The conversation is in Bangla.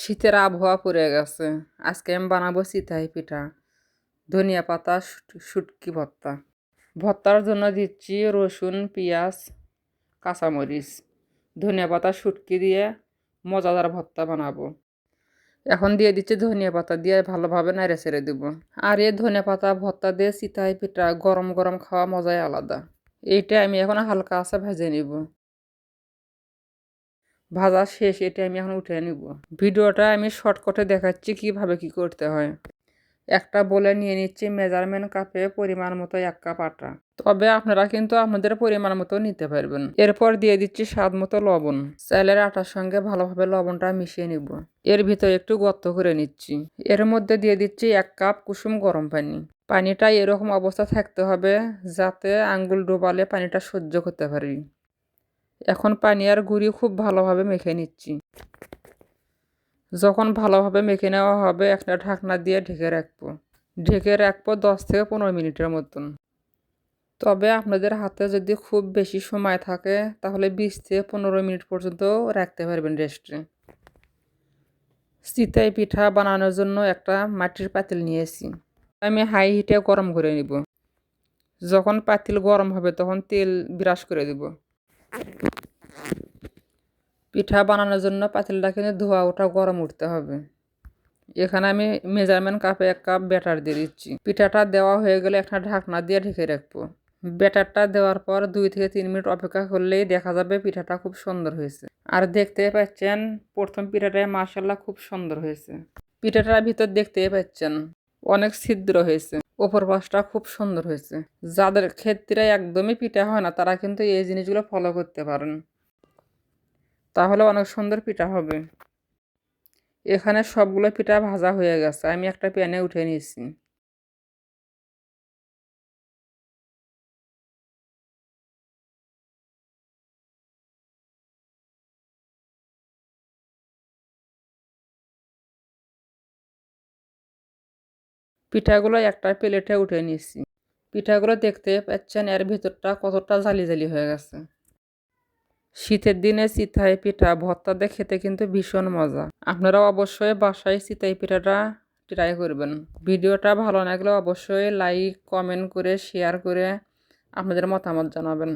শীতের আবহাওয়া পড়ে গেছে। আজকে আমি বানাবো চিতাই পিঠা। ধনিয়া পাতা, শুট- শুটকি ভর্তা। ভর্তার জন্য দিচ্ছি রসুন, পেঁয়াজ, কাঁচামরিচ। ধনিয়া পাতা, শুটকি দিয়ে মজাদার ভর্তা বানাবো। এখন দিয়ে দিচ্ছি ধনিয়া পাতা দিয়ে ভালোভাবে নাড়ে ছেড়ে দেবো। আর এই ধনিয়া পাতা, ভর্তা দিয়ে চিতাই পিঠা গরম গরম খাওয়া মজাই আলাদা। এইটা আমি এখন হালকা আছে ভেজে নিব। ভাজা শেষ এটা আমি এখন উঠে নিব। ভিডিওটা আমি শর্টকাটে দেখাচ্ছি কীভাবে কি করতে হয়। একটা বলে নিয়ে নিচ্ছি মেজারমেন্ট কাপে পরিমাণ মতো এক কাপ আটা। তবে আপনারা কিন্তু আপনাদের পরিমাণ মতো নিতে পারবেন। এরপর দিয়ে দিচ্ছি স্বাদ মতো লবণ। চালের আটার সঙ্গে ভালোভাবে লবণটা মিশিয়ে নিব। এর ভিতরে একটু গর্ত করে নিচ্ছি। এর মধ্যে দিয়ে দিচ্ছি এক কাপ কুসুম গরম পানি। পানিটা এরকম অবস্থা থাকতে হবে যাতে আঙ্গুল ডোবালে পানিটা সহ্য করতে পারি। এখন পানি আর গুঁড়ি খুব ভালোভাবে মেখে নিচ্ছি। যখন ভালোভাবে মেখে নেওয়া হবে, একটা ঢাকনা দিয়ে ঢেকে রাখব। ঢেকে রাখব দশ থেকে পনেরো মিনিটের মতন। তবে আপনাদের হাতে যদি খুব বেশি সময় থাকে, তাহলে বিশ থেকে পনেরো মিনিট পর্যন্ত রাখতে পারবেন রেস্টে। চিতাই পিঠা বানানোর জন্য একটা মাটির পাতিল নিয়েছি। আমি হাই হিটে গরম করে নিব। যখন পাতিল গরম হবে, তখন তেল ব্রাশ করে দিব। পিঠা বানানোর জন্য পাতিলটা কিন্তু ধোয়া ওঠা গরম উঠতে হবে। এখানে আমি মেজারমেন্ট কাপে এক কাপ ব্যাটার দিয়ে দিচ্ছি। পিঠাটা দেওয়া হয়ে গেলে একটা ঢাকনা দিয়ে ঢেকে রাখব। ব্যাটারটা দেওয়ার পর দুই থেকে তিন মিনিট অপেক্ষা করলেই দেখা যাবে পিঠাটা খুব সুন্দর হয়েছে। আর দেখতে পাচ্ছেন, প্রথম পিঠাটা মার্শাল্লাহ খুব সুন্দর হয়েছে। পিঠাটার ভিতর দেখতে পাচ্ছেন অনেক ছিদ্র হয়েছে। ওপর পাশটা খুব সুন্দর হয়েছে। যাদের ক্ষেত্রে একদমই পিঠা হয় না, তারা কিন্তু এই জিনিসগুলো ফলো করতে পারেন। তাহলে অনেক সুন্দর পিঠা হবে। এখানে সবগুলো পিঠা ভাজা হয়ে গেছে। আমি একটা প্যানে উঠে নিয়েছি। পিঠাগুলো একটা প্লেটে উঠে নিয়েছি। পিঠাগুলো দেখতে পাচ্ছেন এর ভিতরটা কতটা জালি জালি হয়ে গেছে। শীতের দিনে চিতাই পিঠা, ভর্তা দিয়ে খেতে কিন্তু ভীষণ মজা। আপনারা অবশ্যই বাসায় চিতাই পিঠাটা ট্রাই করবেন। ভিডিওটা ভালো লাগলে অবশ্যই লাইক কমেন্ট করে শেয়ার করে আপনাদের মতামত জানাবেন।